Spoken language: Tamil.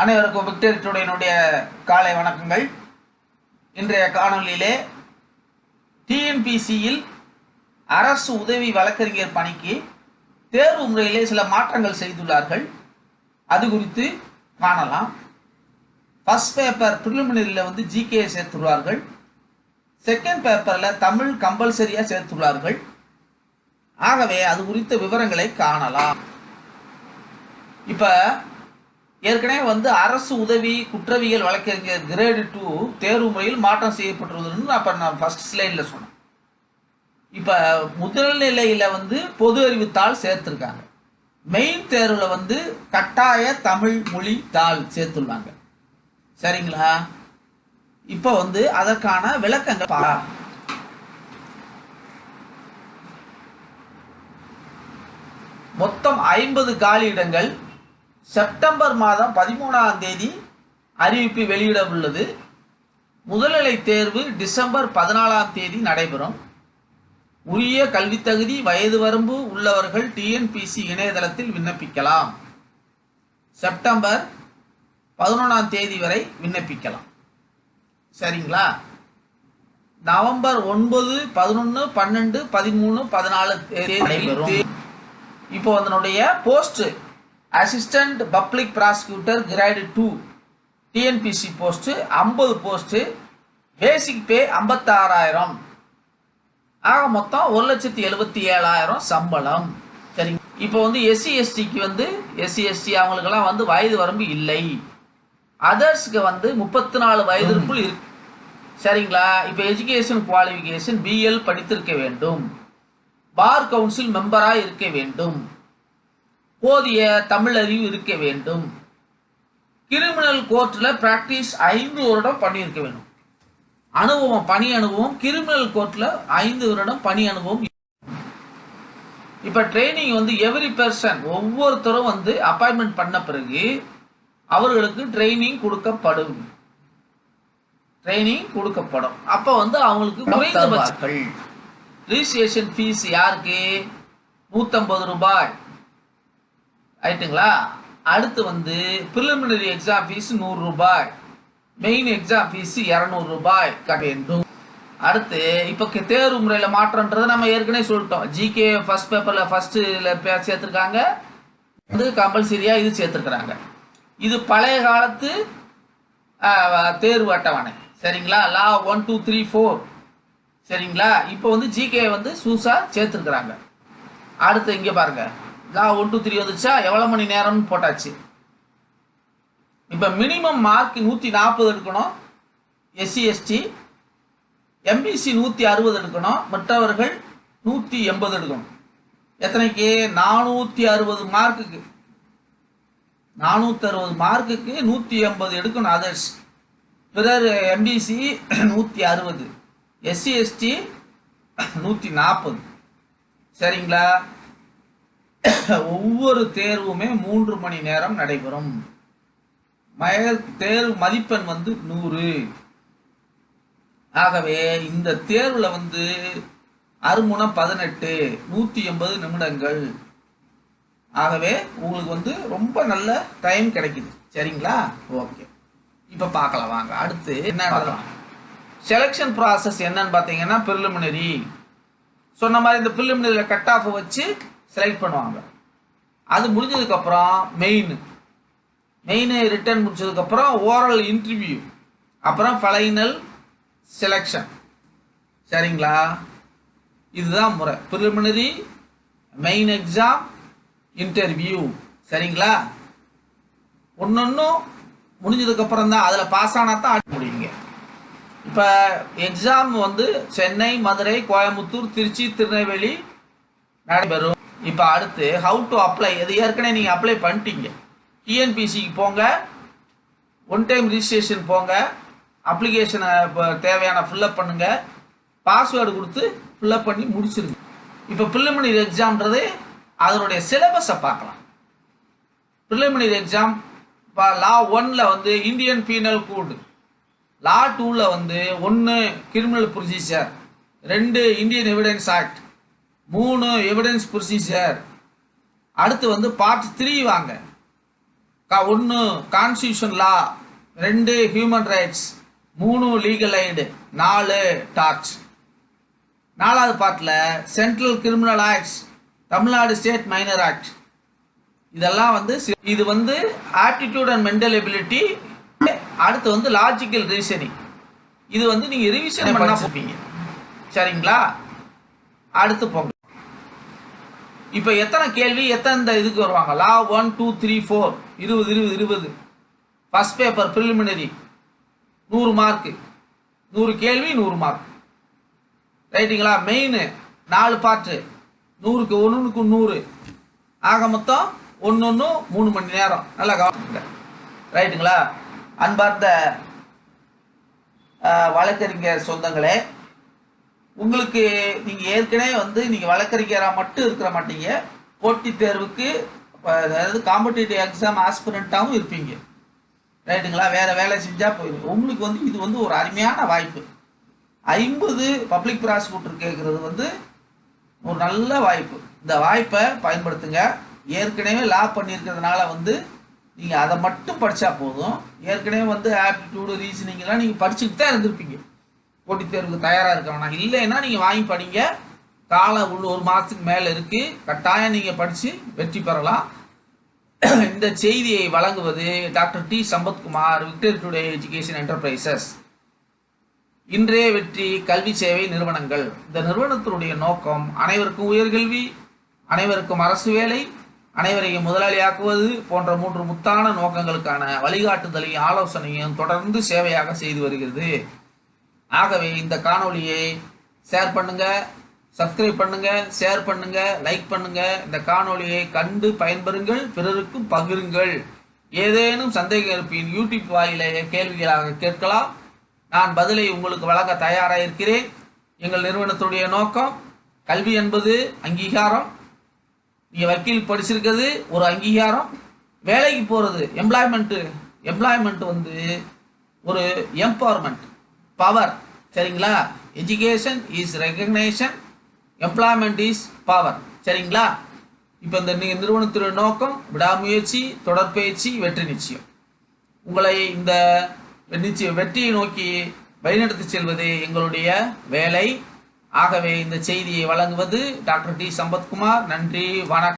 அனைவருக்கும் விக்டரி டுடேனுடைய காலை வணக்கங்கள். இன்றைய காணொளியிலே டிஎன்பிசியில் அரசு உதவி வழக்கறிஞர் பணிக்கு தேர்வு முறையிலே சில மாற்றங்கள் செய்துள்ளார்கள். அது குறித்து காணலாம். ஃபர்ஸ்ட் பேப்பர் ப்ரிலிமினரியில் வந்து ஜிகே சேர்த்துள்ளார்கள். செகண்ட் பேப்பரில் தமிழ் கம்பல்சரியாக சேர்த்துள்ளார்கள். ஆகவே அது குறித்த விவரங்களை காணலாம். இப்போ ஏற்கனவே வந்து அரசு உதவி குற்றவியல் வழக்கறிஞர் கிரேடு டூ தேர்வு முறையில் மாற்றம் செய்யப்பட்டுள்ளதுன்னு அப்போ நான் ஃபர்ஸ்ட் ஸ்லைடில் சொன்னேன். இப்போ முதல் நிலையில் வந்து பொது அறிவுத்தாள் சேர்த்துருக்காங்க. மெயின் தேர்வில் வந்து கட்டாய தமிழ் மொழி தாள் சேர்த்துள்ளாங்க. சரிங்களா? இப்போ வந்து அதற்கான விளக்கங்கள் பா மொத்தம் ஐம்பது காலி இடங்கள் செப்டம்பர் மாதம் பதிமூணாம் தேதி அறிவிப்பு வெளியிட உள்ளது முதல்நிலை தேர்வு டிசம்பர் பதினாலாம் தேதி நடைபெறும். உரிய கல்வி தகுதி வயது வரம்பு உள்ளவர்கள் டிஎன்பிசி இணையதளத்தில் விண்ணப்பிக்கலாம். செப்டம்பர் பதினொன்றாம் தேதி வரை விண்ணப்பிக்கலாம். சரிங்களா? நவம்பர் ஒன்பது பதினொன்று பன்னெண்டு பதிமூணு பதினாலு தேதி நடைபெறும். இப்போ அதனுடைய post assistant public prosecutor grade two TNPSC post ஐம்பது போஸ்ட்டு பேசிக் பே ஐம்பத்தாறாயிரம். ஆக மொத்தம் ஒரு லட்சத்தி எழுபத்தி ஏழாயிரம் சம்பளம். சரிங்க. இப்போ வந்து எஸ்சி எஸ்டிக்கு வந்து எஸ்சி எஸ்டி அவங்களுக்கெல்லாம் வந்து வயது வரம்பு இல்லை. அதர்ஸ்க்கு வந்து முப்பத்தி நாலு வயதிற்குள் இருக்கு சரிங்களா? இப்போ எஜுகேஷன் குவாலிஃபிகேஷன் பிஎல் படித்திருக்க வேண்டும். பார் கவுன்சில் மெம்பராக இருக்க வேண்டும். போதிய தமிழ் அறிவு இருக்க வேண்டும். கிரிமினல் கோர்ட்டில் பிராக்டிஸ் ஐந்து வருடம் பண்ணியிருக்க வேண்டும். அனுபவம் பணி அனுபவம் கிரிமினல் கோர்ட்டில் ஐந்து வருடம் பணி அனுபவம் இப்போ ட்ரைனிங் வந்து எவ்ரி பர்சன் ஒவ்வொருத்தரும் வந்து அப்பாயின்மெண்ட் பண்ண பிறகு அவர்களுக்கு ட்ரைனிங் கொடுக்கப்படும். ட்ரைனிங் கொடுக்கப்படும். அப்போ வந்து அவங்களுக்கு குறைந்தபட்சங்கள் ரிஜிஸ்ட்ரேஷன் ஃபீஸ் யாருக்கு? நூற்றம்பது ரூபாய். ரைட்டுங்களா அடுத்து வந்து ப்ரிலிமினரி எக்ஸாம் ஃபீஸ் நூறு ரூபாய். மெயின் எக்ஸாம் ஃபீஸ் இரநூறு ரூபாய். கட்ட வேண்டும் அடுத்து இப்போ தேர்வு முறையில் மாற்றம்ன்றதை நம்ம ஏற்கனவே சொல்லிட்டோம். ஜிகே ஃபர்ஸ்ட் பேப்பரில் ஃபஸ்ட்டில் சேர்த்துருக்காங்க. வந்து கம்பல்சரியாக இது சேர்த்துருக்குறாங்க. இது பழைய காலத்து தேர்வு அட்டவணை. சரிங்களா? Law one two three four சரிங்களா? இப்போ வந்து ஜிகே வந்து சூஸாக சேர்த்துருக்குறாங்க. அடுத்து இங்கே பாருங்கள் லா ஒன் டூ த்ரீ வந்துச்சா? எவ்வளோ மணி நேரம்னு போட்டாச்சு. இப்போ மினிமம் மார்க் நூற்றி நாற்பது எடுக்கணும். எஸ்சி எஸ்டி எம்பிசி நூற்றி அறுபது எடுக்கணும். மற்றவர்கள் நூற்றி எண்பது எடுக்கணும். எத்தனைக்கு? நானூற்றி அறுபது மார்க்குக்கு. நானூற்றி அறுபது மார்க்குக்கு நூற்றி எண்பது எடுக்கணும் அதர்ஸ் பிறர் எம்பிசி நூற்றி அறுபது. எஸ்சி எஸ்டி நூற்றி நாற்பது சரிங்களா? ஒவ்வொரு தேர்வுமே மூன்று மணி நேரம் நடைபெறும். மய தேர்வு மதிப்பெண் வந்து நூறு. ஆகவே இந்த தேர்வில் வந்து அறுமுனம் பதினெட்டு நூற்றி எண்பது நிமிடங்கள். ஆகவே உங்களுக்கு வந்து ரொம்ப நல்ல டைம் கிடைக்குது. சரிங்களா? ஓகே. இப்போ பார்க்கலாம். வாங்க. அடுத்து என்ன பார்க்கலாம் செலெக்ஷன் ப்ராசஸ் என்னன்னு பார்த்தீங்கன்னா ப்ரிலிமினரி சொன்ன மாதிரி இந்த ப்ரிலிமினரியில் கட் ஆஃப் வச்சு செலக்ட் பண்ணுவாங்க. அது முடிஞ்சதுக்கப்புறம் மெயின் மெயின் ரிட்டர்ன் முடிச்சதுக்கப்புறம் ஓரல் இன்டர்வியூ அப்புறம் ஃபைனல் செலெக்ஷன் சரிங்களா? இதுதான் முறை. ப்ரிலிமினரி மெயின் எக்ஸாம் இன்டர்வியூ சரிங்களா? ஒன்னொன்னும் முடிஞ்சதுக்கப்புறம் தான். அதில் பாஸ் ஆனால் தான் ஆட முடியுங்க. இப்போ எக்ஸாம் வந்து சென்னை மதுரை கோயம்புத்தூர் திருச்சி திருநெல்வேலி நடைபெறும். இப்போ அடுத்து ஹவு டு அப்ளை இது ஏற்கனவே நீங்கள் அப்ளை பண்ணிட்டீங்க. டிஎன்பிசிக்கு போங்க. ஒன் டைம் ரிஜிஸ்ட்ரேஷன் போங்க. அப்ளிகேஷனை இப்போ தேவையான ஃபில்லப் பண்ணுங்கள் பாஸ்வேர்டு கொடுத்து ஃபில்லப் பண்ணி முடிச்சிருங்க. இப்போ ப்ரிலிமினரி எக்ஸாம்ன்றது அதனுடைய சிலபஸை பார்க்கலாம். ப்ரிலிமினரி எக்ஸாம் இப்போ லா ஒன்னில் வந்து இந்தியன் பீனல் கோடு லா டூவில் வந்து ஒன்று கிரிமினல் ப்ரொசீஜர் ரெண்டு இந்தியன் எவிடன்ஸ் ஆக்ட் மூணு எவிடன்ஸ் ப்ரொசீஜர் அடுத்து வந்து பார்ட் த்ரீ வாங்க. கா ஒன்று கான்ஸ்டியூஷன் லா ரெண்டு ஹியூமன் ரைட்ஸ் மூணு லீகல் எய்டு நாலு டார்ச் நாலாவது பார்ட்டில் central criminal acts Tamil Nadu state minor act இதெல்லாம் வந்து இது வந்து ஆப்டிடியூட் அண்ட் மென்டல் எபிலிட்டி அடுத்து வந்து லாஜிக்கல் ரீசனிங் இது வந்து நீங்கள் ரிவிஷன் பண்ணா போப்பீங்க சரிங்களா? அடுத்து போங்க. இப்போ எத்தனை கேள்வி எத்தனை இந்த இதுக்கு வருவாங்க? Law one two three four இருபது இருபது இருபது. ஃபர்ஸ்ட் பேப்பர் ப்ரிலிமினரி நூறு மார்க்கு நூறு கேள்வி நூறு மார்க் ரைட்டுங்களா? மெயின் நாலு பாட்டு நூறுக்கு ஒன்றுக்கு நூறு. ஆக மொத்தம் ஒன்று ஒன்று மூணு மணி நேரம். நல்லா கவனிங்க. ரைட்டுங்களா? அன்பார்ந்த வழக்கறிஞர் சொந்தங்களே உங்களுக்கு நீங்கள் ஏற்கனவே வந்து நீங்கள் வழக்கறிஞராக மட்டும் இருக்கிற மாட்டீங்க. போட்டித் தேர்வுக்கு அதாவது காம்படிட்டிவ் எக்ஸாம் ஆஸ்பிரண்ட்டாகவும் இருப்பீங்க. ரைட்டுங்களா? வேறு வேலை செஞ்சால் போயிடும் உங்களுக்கு வந்து இது வந்து ஒரு அருமையான வாய்ப்பு. ஐம்பது பப்ளிக் ப்ராசிக்யூட்டர் கேட்குறது வந்து ஒரு நல்ல வாய்ப்பு. இந்த வாய்ப்பை பயன்படுத்துங்க. ஏற்கனவே லா பண்ணியிருக்கிறதுனால வந்து நீங்கள் அதை மட்டும் படித்தா போதும். ஏற்கனவே வந்து ஆப்டிடியூடு ரீசனிங்லாம் நீங்கள் படிச்சுட்டு தான் இருந்திருப்பீங்க. போட்டித் தேர்வுக்கு தயாராக இருக்கவனா? இல்லைன்னா நீங்கள் வாங்கி படிங்க. காலம் உள்ள ஒரு மாதத்துக்கு மேலே இருக்குது கட்டாயம் நீங்கள் படித்து வெற்றி பெறலாம். இந்த செய்தியை வழங்குவது doctor D. Sampathkumar Victor today education enterprises. இன்றைய வெற்றி கல்வி சேவை நிறுவனங்கள். இந்த நிறுவனத்தினுடைய நோக்கம் அனைவருக்கும் உயர்கல்வி அனைவருக்கும் அரசு வேலை அனைவரையும் முதலாளியாக்குவது போன்ற மூன்று முத்தான நோக்கங்களுக்கான வழிகாட்டுதலையும் ஆலோசனையும் தொடர்ந்து சேவையாக செய்து வருகிறது. ஆகவே இந்த காணொளியை ஷேர் பண்ணுங்க சப்ஸ்கிரைப் பண்ணுங்க ஷேர் பண்ணுங்க லைக் பண்ணுங்க. இந்த காணொளியை கண்டு பயன்பெறுங்கள் பிறருக்கும் பகிருங்கள். ஏதேனும் சந்தேகம் இருப்பின் யூடியூப் வாயிலே கேள்விகளாக கேட்கலாம். நான் பதிலை உங்களுக்கு வழங்க தயாராக இருக்கிறேன். எங்கள் நிறுவனத்துடைய நோக்கம் கல்வி என்பது அங்கீகாரம். நீங்கள் வக்கீல் படிச்சிருக்கிறது ஒரு அங்கீகாரம். வேலைக்கு போகிறது எம்ப்ளாய்மெண்ட்டு எம்ப்ளாய்மெண்ட் வந்து ஒரு எம்பவர்மெண்ட் பவர் சரிங்களா? Education is recognition employment is power சரிங்களா? இப்போ இந்த நி- நிறுவனத்துடைய நோக்கம் விடாமுயற்சி தொடர்பயிற்சி வெற்றி நிச்சயம். உங்களை இந்த நிச்சயம் வெற்றியை நோக்கி வழிநடத்தி செல்வது எங்களுடைய வேலை. ஆகவே இந்த செய்தியை வழங்குவது டாக்டர் டி. சம்பத்குமார். நன்றி வணக்கம்.